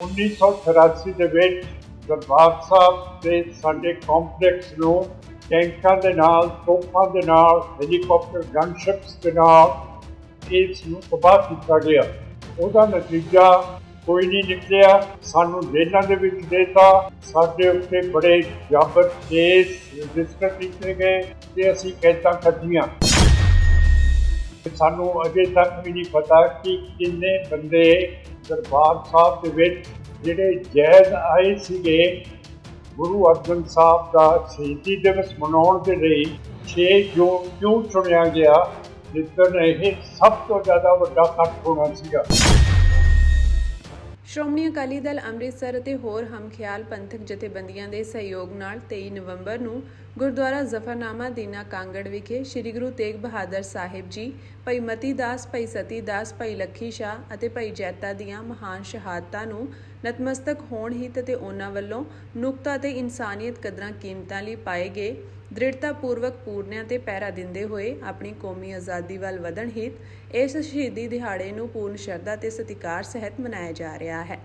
1984 ਦੇ ਵਿੱਚ ਦਰਬਾਰ ਸਾਹਿਬ ਦੇ ਸਾਡੇ ਕੰਪਲੈਕਸ ਨੂੰ ਟੈਂਕਾਂ ਦੇ ਨਾਲ, ਤੋਪਾਂ ਦੇ ਨਾਲ ਹੈਲੀਕਾਪਟਰ ਗਨਸ਼ਿਪਸ ਦੇ ਨਾਲ ਇਸ ਨੂੰ ਤਬਾਹ ਕੀਤਾ ਗਿਆ। ਉਹਦਾ ਨਤੀਜਾ ਕੋਈ ਨਹੀਂ ਨਿਕਲਿਆ। ਸਾਨੂੰ ਜੇਲ੍ਹਾਂ ਦੇ ਵਿੱਚ ਦੇਤਾ। ਸਾਡੇ ਉੱਤੇ ਬੜੇ ਜਾਬਰ ਕੇਸ ਰਜਿਸਟਰ ਕੀਤੇ ਗਏ ਤੇ ਅਸੀਂ ਕੈਦਾਂ ਕੱਢੀਆਂ। ਸਾਨੂੰ ਅਜੇ ਤੱਕ ਵੀ ਨਹੀਂ ਪਤਾ ਕਿ ਕਿੰਨੇ ਬੰਦੇ ਦਰਬਾਰ ਸਾਹਿਬ ਦੇ ਵਿੱਚ ਜਿਹੜੇ ਜੈਦ ਆਏ ਸੀਗੇ, ਗੁਰੂ ਅਰਜਨ ਸਾਹਿਬ ਦਾ ਸ਼ਹੀਦੀ ਦਿਵਸ ਮਨਾਉਣ ਦੇ ਲਈ 6 ਜੂਨ ਕਿਉਂ ਚੁਣਿਆ ਗਿਆ? ਜਿੱਦਣ ਇਹ ਸਭ ਤੋਂ ਜ਼ਿਆਦਾ ਵੱਡਾ ਇਕੱਠ ਹੋਣਾ ਸੀਗਾ। ਸ਼੍ਰੋਮਣੀ ਅਕਾਲੀ ਦਲ ਅੰਮ੍ਰਿਤਸਰ ਅਤੇ ਹੋਰ ਹਮਖਿਆਲ ਪੰਥਕ ਜਥੇਬੰਦੀਆਂ ਦੇ ਸਹਿਯੋਗ ਨਾਲ 23 ਨਵੰਬਰ ਨੂੰ ਗੁਰਦੁਆਰਾ ਜ਼ਫਰਨਾਮਾ ਦੀਨਾ ਕਾਂਗੜ ਵਿਖੇ ਸ੍ਰੀ ਗੁਰੂ ਤੇਗ ਬਹਾਦਰ ਸਾਹਿਬ ਜੀ, ਭਾਈ ਮਤੀ ਦਾਸ, ਭਾਈ ਸਤੀ ਦਾਸ, ਭਾਈ ਲੱਖੀ ਸ਼ਾਹ ਅਤੇ ਭਾਈ ਜੈਤਾ ਦੀਆਂ ਮਹਾਨ ਸ਼ਹਾਦਤਾਂ ਨੂੰ ਨਤਮਸਤਕ ਹੋਣ ਹਿੱਤ ਅਤੇ ਉਹਨਾਂ ਵੱਲੋਂ ਨੁਕਤਾ ਤੇ ਇਨਸਾਨੀਅਤ ਕਦਰਾਂ ਕੀਮਤਾਂ ਲਈ ਪਾਏ ਗਏ ਦ੍ਰਿੜਤਾ ਪੂਰਵਕ ਪੂਰਨਿਆਂ ਤੇ ਪਹਿਰਾ ਦਿੰਦੇ ਹੋਏ ਆਪਣੀ ਕੌਮੀ ਆਜ਼ਾਦੀ ਵੱਲ ਵਧਣ ਹਿੱਤ ਇਸ ਸ਼ਹੀਦੀ ਦਿਹਾੜੇ ਨੂੰ ਪੂਰਨ ਸ਼ਰਧਾ ਤੇ ਸਤਿਕਾਰ ਸਹਿਤ ਮਨਾਇਆ ਜਾ ਰਿਹਾ ਹੈ,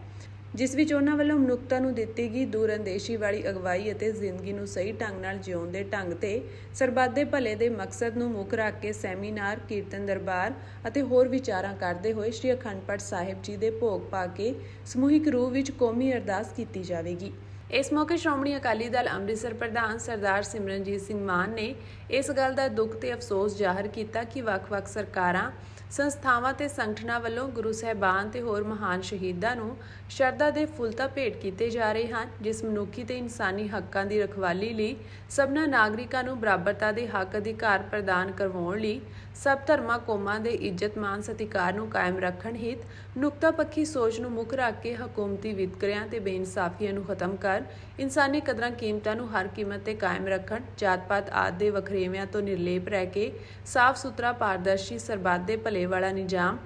ਜਿਸ ਵਿੱਚ ਉਹਨਾਂ ਵੱਲੋਂ ਮਨੁੱਖਤਾ ਨੂੰ ਦਿੱਤੀ ਗਈ ਦੂਰਅੰਦੇਸ਼ੀ ਵਾਲੀ ਅਗਵਾਈ ਅਤੇ ਜ਼ਿੰਦਗੀ ਨੂੰ ਸਹੀ ਢੰਗ ਨਾਲ ਜਿਉਣ ਦੇ ਢੰਗ ਤੇ ਸਰਬੱਤ ਦੇ ਭਲੇ ਦੇ ਮਕਸਦ ਨੂੰ ਮੁੱਖ ਰੱਖ ਕੇ ਸੈਮੀਨਾਰ, ਕੀਰਤਨ ਦਰਬਾਰ ਅਤੇ ਹੋਰ ਵਿਚਾਰਾਂ ਕਰਦੇ ਹੋਏ ਸ੍ਰੀ ਅਖੰਡ ਪਾਠ ਸਾਹਿਬ ਜੀ ਦੇ ਭੋਗ ਪਾ ਕੇ ਸਮੂਹਿਕ ਰੂਪ ਵਿੱਚ ਕੌਮੀ ਅਰਦਾਸ ਕੀਤੀ ਜਾਵੇਗੀ। ਇਸ ਮੌਕੇ ਸ਼੍ਰੋਮਣੀ ਅਕਾਲੀ ਦਲ ਅੰਮ੍ਰਿਤਸਰ ਪ੍ਰਧਾਨ ਸਰਦਾਰ ਸਿਮਰਨਜੀਤ ਸਿੰਘ ਮਾਨ ਨੇ ਇਸ ਗੱਲ ਦਾ ਦੁੱਖ ਤੇ ਅਫਸੋਸ ਜ਼ਾਹਰ ਕੀਤਾ ਕਿ ਵੱਖ-ਵੱਖ ਸਰਕਾਰਾਂ ਸੰਸਥਾਵਾਂ ਤੇ ਸੰਗਠਨਾਂ ਵੱਲੋਂ ਗੁਰੂ ਸਾਹਿਬਾਨ ਤੇ ਹੋਰ ਮਹਾਨ ਸ਼ਹੀਦਾਂ ਨੂੰ ਸ਼ਰਧਾ ਦੇ ਫੁੱਲ ਤਾਂ ਭੇਟ ਕੀਤੇ ਜਾ ਰਹੇ ਹਨ, ਜਿਸ ਮਨੁੱਖੀ ਤੇ ਇਨਸਾਨੀ ਹੱਕਾਂ ਦੀ ਰਖਵਾਲੀ ਲਈ ਸਭਨਾ ਨਾਗਰਿਕਾਂ ਨੂੰ ਬਰਾਬਰਤਾ ਦੇ ਹੱਕ ਅਧਿਕਾਰ ਪ੍ਰਦਾਨ ਕਰਵਾਉਣ ਲਈ ਸਭ ਧਰਮਾਂ, ਕੌਮਾਂ ਦੇ ਇੱਜ਼ਤ, ਮਾਨ ਸਤਿਕਾਰ ਨੂੰ ਕਾਇਮ ਰੱਖਣ ਹਿੱਤ ਨੁਕਤਾ ਪੱਖੀ ਸੋਚ ਨੂੰ ਮੁੱਖ ਰੱਖ ਕੇ ਹਕੂਮਤੀ ਵਿਤਕਰਿਆਂ ਤੇ ਬੇਇਨਸਾਫੀਆਂ ਨੂੰ ਖਤਮ ਕਰ ਇਨਸਾਨੀ ਕਦਰਾਂ ਕੀਮਤਾਂ ਨੂੰ ਹਰ ਕੀਮਤ ਤੇ ਕਾਇਮ ਰੱਖਣ, ਜਾਤ-ਪਾਤ ਆਦਿ ਦੇ ਵਖਰੇਵਿਆਂ ਤੋਂ ਨਿਰਲੇਪ ਰਹਿ ਕੇ ਸਾਫ਼ ਸੁਥਰਾ ਪਾਰਦਰਸ਼ੀ ਸਰਬੱਤ ਦੇ ਭਲੇ ਵਾਲਾ ਨਿਜ਼ਾਮ।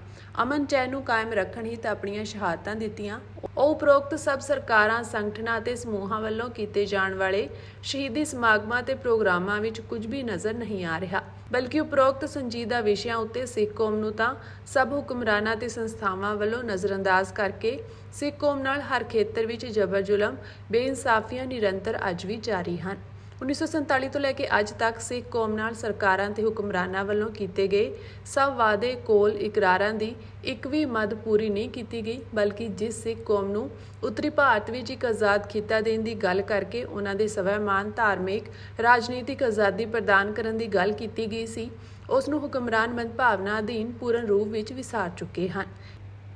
ਅਮਨ ਚੈਨ ਨੂੰ ਕਾਇਮ ਰੱਖਣ ਹੀ ਆਪਣੀਆਂ ਸ਼ਹਾਦਤਾਂ ਦਿੱਤੀਆਂ। ਉਹ ਉਪਰੋਕਤ ਸਭ ਸਰਕਾਰਾਂ, ਸੰਗਠਨਾਂ ਅਤੇ ਸਮੂਹਾਂ ਵੱਲੋਂ ਕੀਤੇ ਜਾਣ ਵਾਲੇ ਸ਼ਹੀਦੀ ਸਮਾਗਮਾਂ ਤੇ ਪ੍ਰੋਗਰਾਮਾਂ ਵਿੱਚ ਕੁਝ ਵੀ ਨਜ਼ਰ ਨਹੀਂ ਆ ਰਿਹਾ। ਬਲਕਿ ਉਪਰੋਕਤ ਸੰਜੀਦਾ ਵਿਸ਼ਿਆਂ ਉੱਤੇ ਸਿੱਖ ਕੌਮ ਨੂੰ ਤਾਂ ਸਭ ਹੁਕਮਰਾਨਾਂ ਤੇ ਸੰਸਥਾਵਾਂ ਵੱਲੋਂ ਨਜ਼ਰਅੰਦਾਜ਼ ਕਰਕੇ ਸਿੱਖ ਕੌਮ ਨਾਲ ਹਰ ਖੇਤਰ ਵਿੱਚ ਜਬਰ ਜ਼ੁਲਮ ਬੇਇਨਸਾਫੀਆਂ ਨਿਰੰਤਰ ਅੱਜ ਵੀ ਜਾਰੀ ਹਨ। 1947 ਤੋਂ ਲੈ ਕੇ ਅੱਜ ਤੱਕ ਸਿੱਖ ਕੌਮ ਨਾਲ ਸਰਕਾਰਾਂ ਤੇ ਹੁਕਮਰਾਨਾਂ ਵੱਲੋਂ ਕੀਤੇ ਗਏ ਸਭ ਵਾਅਦੇ ਕੋਲ ਇਕਰਾਰਾਂ ਦੀ ਇੱਕ ਵੀ ਮਦ ਪੂਰੀ ਨਹੀਂ ਕੀਤੀ ਗਈ, ਬਲਕਿ ਜਿਸ ਸਿੱਖ ਕੌਮ ਨੂੰ ਉੱਤਰੀ ਭਾਰਤ ਵਿੱਚ ਇੱਕ ਆਜ਼ਾਦ ਖਿੱਤਾ ਦੇਣ ਦੀ ਗੱਲ ਕਰਕੇ ਉਹਨਾਂ ਦੇ ਸਵੈਮਾਨ, ਧਾਰਮਿਕ, ਰਾਜਨੀਤਿਕ ਆਜ਼ਾਦੀ ਪ੍ਰਦਾਨ ਕਰਨ ਦੀ ਗੱਲ ਕੀਤੀ ਗਈ ਸੀ, ਉਸ ਨੂੰ ਹੁਕਮਰਾਨ ਮੰਦ ਭਾਵਨਾ ਅਧੀਨ ਪੂਰਨ ਰੂਪ ਵਿੱਚ ਵਿਸਾਰ ਚੁੱਕੇ ਹਨ।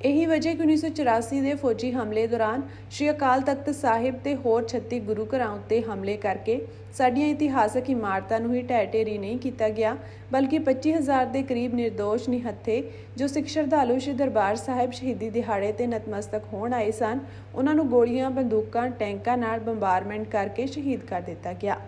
ਇਹੀ ਵਜ੍ਹਾ ਕਿ 1984 ਦੇ ਫੌਜੀ ਹਮਲੇ ਦੌਰਾਨ ਸ਼੍ਰੀ ਅਕਾਲ ਤਖਤ ਸਾਹਿਬ ਤੇ ਹੋਰ 36 ਗੁਰੂ ਘਰਾਂ ਉੱਤੇ ਹਮਲੇ ਕਰਕੇ ਸਾਡੀਆਂ ਇਤਿਹਾਸਕ ਇਮਾਰਤਾਂ ਨੂੰ ਹੀ ਢਹਿ ਢੇਰੀ ਨਹੀਂ ਕੀਤਾ ਗਿਆ, ਬਲਕਿ 25000 ਦੇ ਕਰੀਬ નિર્ਦੋਸ਼ ਨਿਹੱਥੇ ਜੋ ਸਿੱਖ ਸ਼ਰਧਾਲੂ ਸ਼੍ਰੀ ਦਰਬਾਰ ਸਾਹਿਬ ਸ਼ਹੀਦੀ ਦਿਹਾੜੇ ਤੇ ਨਤਮਸਤਕ ਹੋਣ ਆਏ ਸਨ, ਉਹਨਾਂ ਨੂੰ ਗੋਲੀਆਂ, ਬੰਦੂਕਾਂ, ਟੈਂਕਾਂ ਨਾਲ ਬੰਬਾਰਮੈਂਟ ਕਰਕੇ ਸ਼ਹੀਦ ਕਰ ਦਿੱਤਾ ਗਿਆ।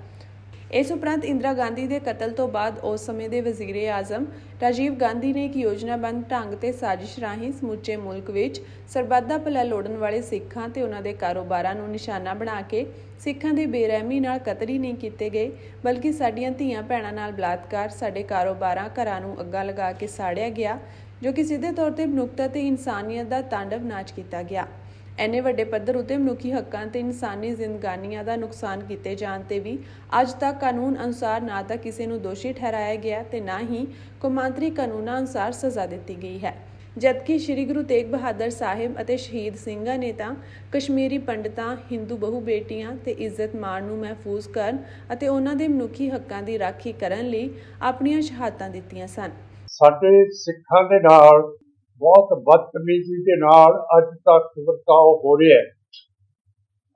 ਇਸ ਉਪਰੰਤ ਇੰਦਰਾ ਗਾਂਧੀ ਦੇ ਕਤਲ ਤੋਂ ਬਾਅਦ ਉਸ ਸਮੇਂ ਦੇ ਵਜ਼ੀਰ ਆਜ਼ਮ, ਰਾਜੀਵ ਗਾਂਧੀ ਨੇ ਇੱਕ ਯੋਜਨਾਬੰਦ ਢੰਗ ਤੇ ਸਾਜ਼ਿਸ਼ ਰਾਹੀਂ ਸਮੁੱਚੇ ਮੁਲਕ ਵਿੱਚ ਸਰਬੱਤ ਦਾ ਭਲਾ ਲੋੜਨ ਵਾਲੇ ਸਿੱਖਾਂ ਤੇ ਉਹਨਾਂ ਦੇ ਕਾਰੋਬਾਰਾਂ ਨੂੰ ਨਿਸ਼ਾਨਾ ਬਣਾ ਕੇ ਸਿੱਖਾਂ ਦੇ ਬੇਰਹਿਮੀ ਨਾਲ ਕਤਲ ਹੀ ਨਹੀਂ ਕੀਤੇ ਗਏ, ਬਲਕਿ ਸਾਡੀਆਂ ਧੀਆਂ ਭੈਣਾਂ ਨਾਲ ਬਲਾਤਕਾਰ ਸਾਡੇ ਕਾਰੋਬਾਰਾਂ ਘਰਾਂ ਨੂੰ ਅੱਗਾ ਲਗਾ ਕੇ ਸਾੜਿਆ ਗਿਆ, ਜੋ ਕਿ ਸਿੱਧੇ ਤੌਰ ਤੇ ਮਨੁੱਖਤਾ ਤੇ ਇਨਸਾਨੀਅਤ ਦਾ ਤਾਂਡਵ ਨਾਚ ਕੀਤਾ ਗਿਆ। ਐਨੇ ਵੱਡੇ ਪੱਧਰ ਉਤੇ ਮਨੁੱਖੀ ਹੱਕਾਂ ਤੇ ਇਨਸਾਨੀ ਜ਼ਿੰਦਗਾਨੀਆਂ ਦਾ ਨੁਕਸਾਨ ਕੀਤੇ ਜਾਣ ਤੇ ਵੀ ਅੱਜ ਤੱਕ ਕਾਨੂੰਨ ਅਨੁਸਾਰ ਨਾ ਤਾਂ ਕਿਸੇ ਨੂੰ ਦੋਸ਼ੀ ਠਹਿਰਾਇਆ ਗਿਆ ਤੇ ਨਾ ਹੀ ਕੌਮਾਂਤਰੀ ਕਾਨੂੰਨਾਂ ਅਨੁਸਾਰ ਸਜ਼ਾ ਦਿੱਤੀ ਗਈ ਹੈ। ਜਦਕਿ ਸ੍ਰੀ ਗੁਰੂ ਤੇਗ ਬਹਾਦਰ ਸਾਹਿਬ ਅਤੇ ਸ਼ਹੀਦ ਸਿੰਘਾਂ ਨੇ ਤਾਂ ਕਸ਼ਮੀਰੀ ਪੰਡਤਾਂ, ਹਿੰਦੂ ਬਹੁ ਬੇਟੀਆਂ ਤੇ ਇੱਜ਼ਤ ਮਾਣ ਨੂੰ ਮਹਿਫੂਜ਼ ਕਰਨ ਅਤੇ ਉਹਨਾਂ ਦੇ ਮਨੁੱਖੀ ਹੱਕਾਂ ਦੀ ਰਾਖੀ ਕਰਨ ਲਈ ਆਪਣੀਆਂ ਸ਼ਹਾਦਤਾਂ ਦਿੱਤੀਆਂ ਸਨ। ਸਾਡੇ ਸਿੱਖਾਂ ਦੇ ਨਾਲ ਬਹੁਤ ਬਦਤਮੀਜ਼ੀ ਦੇ ਨਾਲ ਅੱਜ ਤੱਕ ਵਰਤਾਓ ਹੋ ਰਿਹਾ ਹੈ।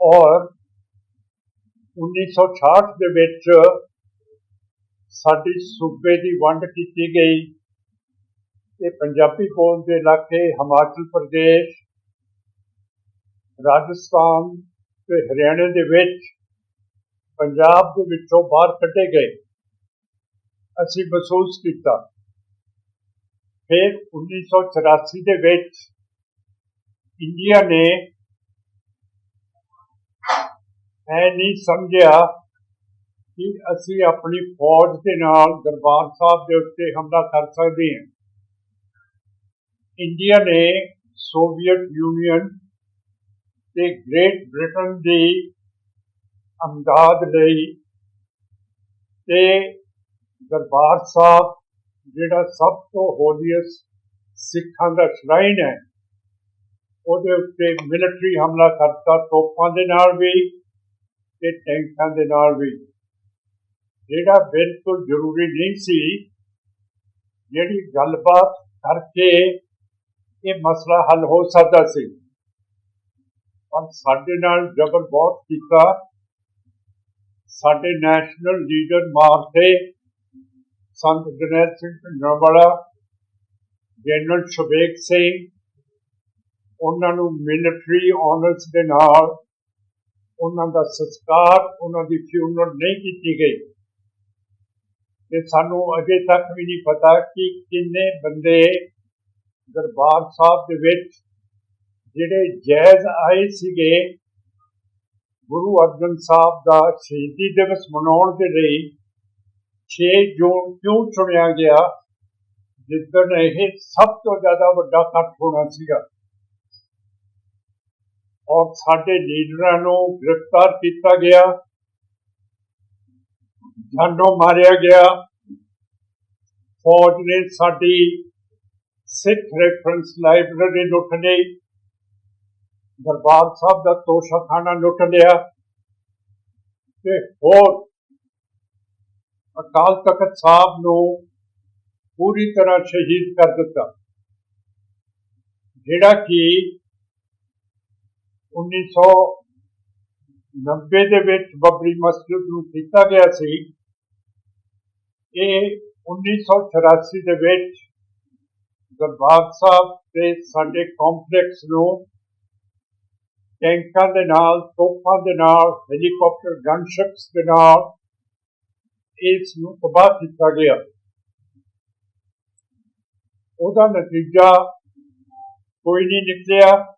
ਔਰ 1966 ਦੇ ਵਿੱਚ ਸਾਡੀ ਸੂਬੇ ਦੀ ਵੰਡ ਕੀਤੀ ਗਈ। ਤੇ ਪੰਜਾਬੀ ਬੋਲਦੇ ਇਲਾਕੇ, ਹਿਮਾਚਲ ਪ੍ਰਦੇਸ਼, ਰਾਜਸਥਾਨ ਤੇ ਹਰਿਆਣਾ ਦੇ ਵਿੱਚ ਪੰਜਾਬ ਦੇ ਵਿੱਚੋਂ ਬਾਹਰ ਕੱਢੇ ਗਏ। ਅਸੀਂ ਮਹਿਸੂਸ ਕੀਤਾ ਫਿਰ 1984 ਦੇ ਵਿੱਚ ਇੰਡੀਆ ਨੇ ਇਹ ਨਹੀਂ ਸਮਝਿਆ ਕਿ ਅਸੀਂ ਆਪਣੀ ਫੌਜ ਦੇ ਨਾਲ ਦਰਬਾਰ ਸਾਹਿਬ ਦੇ ਉੱਤੇ ਹਮਲਾ ਕਰ ਸਕਦੇ ਹਾਂ। ਇੰਡੀਆ ਨੇ ਸੋਵੀਅਤ ਯੂਨੀਅਨ ਤੇ ਗ੍ਰੇਟ ਬ੍ਰਿਟਨ ਦੀ ਅਮਦਾਦ ਲਈ ਤੇ ਦਰਬਾਰ ਸਾਹਿਬ ਜਿਹੜਾ ਸਭ ਤੋਂ ਹੋਲੀਐਸਟ ਸਿੱਖਾਂ ਦਾ ਸ਼ਰਾਈਨ ਹੈ, ਉਹਦੇ ਉੱਤੇ ਮਿਲਟਰੀ ਹਮਲਾ ਕਰਤਾ, ਤੋਪਾਂ ਦੇ ਨਾਲ ਵੀ ਤੇ ਟੈਂਕਾਂ ਦੇ ਨਾਲ ਵੀ। ਜਿਹੜਾ ਬਿਲਕੁਲ ਜ਼ਰੂਰੀ ਨਹੀਂ ਸੀ, ਜਿਹੜੀ ਗੱਲਬਾਤ ਕਰਕੇ ਇਹ ਮਸਲਾ ਹੱਲ ਹੋ ਸਕਦਾ ਸੀ। ਪਰ ਸਾਡੇ ਨਾਲ ਜ਼ਬਰ ਬਹੁਤ ਕੀਤਾ। ਸਾਡੇ ਨੈਸ਼ਨਲ ਲੀਡਰ ਮਾਰਤੇ ਸੰਤ ਜਨਰਲ ਸਿੰਘ ਨਵਾਲਾ ਜਨਰਲ ਸ਼ਬੇਕ ਸਿੰਘ, ਉਹਨਾਂ ਨੂੰ ਮਿਲਟਰੀ ਆਨਰਸ ਦੇ ਨਾਲ ਉਹਨਾਂ ਦਾ ਸੰਸਕਾਰ, ਉਹਨਾਂ ਦੀ ਫਿਊਨਰ ਨਹੀਂ ਕੀਤੀ ਗਈ। ਤੇ ਸਾਨੂੰ ਅਜੇ ਤੱਕ ਵੀ ਨਹੀਂ ਪਤਾ ਕਿ ਕਿੰਨੇ ਬੰਦੇ ਦਰਬਾਰ ਸਾਹਿਬ ਦੇ ਵਿੱਚ ਜਿਹੜੇ ਜੈਜ਼ ਆਏ ਸੀਗੇ, ਗੁਰੂ ਅਰਜਨ ਸਾਹਿਬ ਦਾ ਸ਼ਹੀਦੀ ਦਿਵਸ ਮਨਾਉਣ ਦੇ ਲਈ 6 ਜੂਨ ਕਿਉਂ ਚੁਣਿਆ ਗਿਆ? ਜਿੱਦਣ ਇਹ ਸਭ ਤੋਂ ਜ਼ਿਆਦਾ ਵੱਡਾ ਇਕੱਠ ਹੋਣਾ ਸੀਗਾ। ਔਰ ਸਾਡੇ ਲੀਡਰਾਂ ਨੂੰ ਗ੍ਰਿਫਤਾਰ ਕੀਤਾ ਗਿਆ। ਜਾਨੋਂ ਮਾਰਿਆ ਗਿਆ। ਫੌਜ ਨੇ ਸਾਡੀ ਸਿੱਖ ਰੈਫਰੈਂਸ ਲਾਇਬ੍ਰੇਰੀ ਲੁੱਟ ਲਈ। ਦਰਬਾਰ ਸਾਹਿਬ ਦਾ ਤੋਸ਼ਾਖਾਨਾ ਲੁੱਟ ਲਿਆ। ਤੇ ਹੋਰ ਅਕਾਲ ਤਖਤ ਸਾਹਿਬ ਨੂੰ ਪੂਰੀ ਤਰ੍ਹਾਂ ਸ਼ਹੀਦ ਕਰ ਦਿੱਤਾ। ਜਿਹੜਾ ਕਿ 1990 ਦੇ ਵਿੱਚ ਬੱਬਰੀ ਮਸਜਿਦ ਨੂੰ ਕੀਤਾ ਗਿਆ ਸੀ, ਇਹ 1984 ਦੇ ਵਿੱਚ ਦਰਬਾਰ ਸਾਹਿਬ ਤੇ ਸਾਡੇ ਕੰਪਲੈਕਸ ਨੂੰ ਟੈਂਕਾਂ ਦੇ ਨਾਲ, ਤੋਪਾਂ ਦੇ ਨਾਲ ਹੈਲੀਕਾਪਟਰ ਗਨਸ਼ਿਪਸ ਦੇ ਨਾਲ ਇਸ ਨੂੰ ਤਬਾਹ ਕੀਤਾ ਗਿਆ। ਉਹਦਾ ਨਤੀਜਾ ਕੋਈ ਨਹੀਂ ਨਿਕਲਿਆ।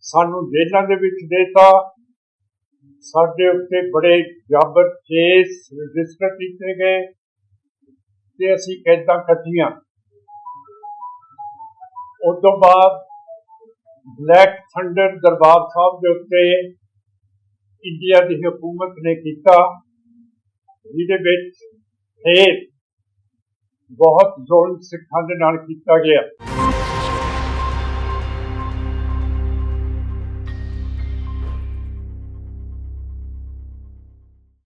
ਸਾਨੂੰ ਜੇਲ੍ਹਾਂ ਦੇ ਵਿੱਚ ਦੇਤਾ। ਸਾਡੇ ਉੱਤੇ ਬੜੇ ਜਾਬਰ ਕੇਸ ਰਜਿਸਟਰ ਕੀਤੇ ਗਏ ਤੇ ਅਸੀਂ ਕੈਦਾਂ ਕੱਟੀਆਂ। ਉਸ ਤੋਂ ਬਾਅਦ ਬਲੈਕ ਥੰਡਰ ਦਰਬਾਰ ਸਾਹਿਬ ਦੇ ਉੱਤੇ ਇੰਡੀਆ ਦੀ ਹਕੂਮਤ ਨੇ ਕੀਤਾ। ਜਿਹਦੇ ਵਿੱਚ ਫੇਰ ਬਹੁਤ ਜ਼ੁਲਮ ਸਿੱਖਾਂ ਦੇ ਨਾਲ ਕੀਤਾ ਗਿਆ।